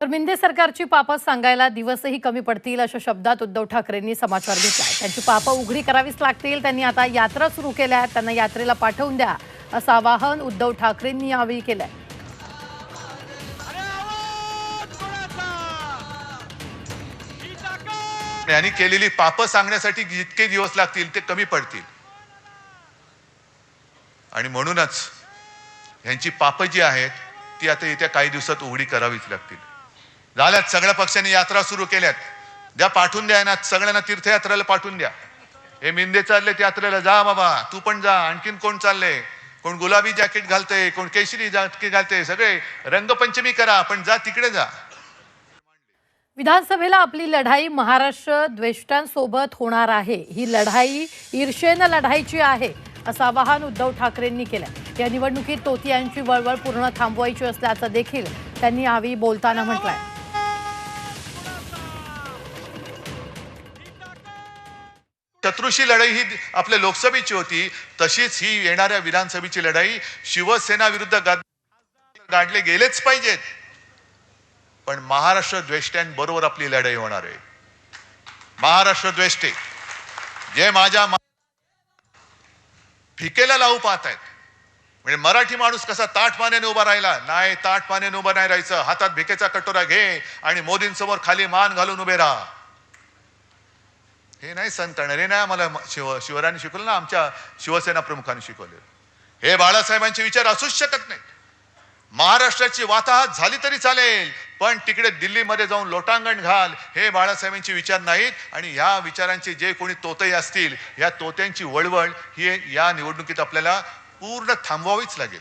तर मिंदे सरकारची पापं सांगायला दिवसही कमी पडतील अशा शब्दात उद्धव ठाकरेंनी समाचार घेतला त्यांची पापं उघडी करावीच लागतील. त्यांनी आता यात्रा सुरू केल्या आहेत. त्यांना यात्रेला पाठवून द्या असं आवाहन उद्धव ठाकरेंनी यावेळी केलंय. यांनी केलेली पापं सांगण्यासाठी जितके दिवस लागतील ते कमी पडतील. आणि म्हणूनच यांची पापं जी आहेत ती आता येत्या काही दिवसात उघडी करावीच लागतील. झाल्यात सगळ्या पक्षांनी यात्रा सुरू केल्यात. द्या पाठवून द्या ना सगळ्यांना तीर्थयात्रेला पाठवून द्या. हे मिंदे चालले यात्रेला जा बाबा तू पण जा आणखीन कोण चाललंय कोण गुलाबी जॅकेट घालतंय कोण केशरी जॅकेट घालतंय सगळे रंगपंचमी करा पण जा तिकडे जा. विधानसभेला आपली लढाई महाराष्ट्र द्वेष्टांसोबत होणार आहे. ही लढाई ईर्षेनं लढायची आहे असं आवाहन उद्धव ठाकरेंनी केलं या निवडणुकीत तोती यांची वळवळ पूर्ण थांबवायची असल्याचं देखील त्यांनी यावेळी बोलताना म्हटलंय. शत्रूशी लढाई ही आपल्या लोकसभेची होती तशीच ही येणाऱ्या विधानसभेची लढाई शिवसेना विरुद्ध गाडले गेलेच पाहिजेत. पण महाराष्ट्र द्वेष्ट्यांबरोबर आपली लढाई होणार आहे. महाराष्ट्र द्वेष्टे जे माझ्या फिकेला लावू पाहत आहेत म्हणजे मराठी माणूस कसा ताट उभा राहिला? नाही ताट उभा नाही राहायचं. हातात भिकेचा कटोरा घे आणि मोदींसमोर खाली मान घालून उभे राहा. हे नाही सण करणार हे नाही आम्हाला शिव शिवरायांनी शिकवलं ना आमच्या शिवसेना प्रमुखांनी शिकवले हे बाळासाहेबांचे विचार असूच शकत नाही महाराष्ट्राची वाताहत झाली तरी चालेल पण तिकडे दिल्लीमध्ये जाऊन लोटांगण घाल हे बाळासाहेबांचे विचार नाहीत आणि ह्या विचारांचे जे कोणी तोते असतील या तोत्यांची वळवळ ही या निवडणुकीत आपल्याला पूर्ण थांबवावीच लागेल.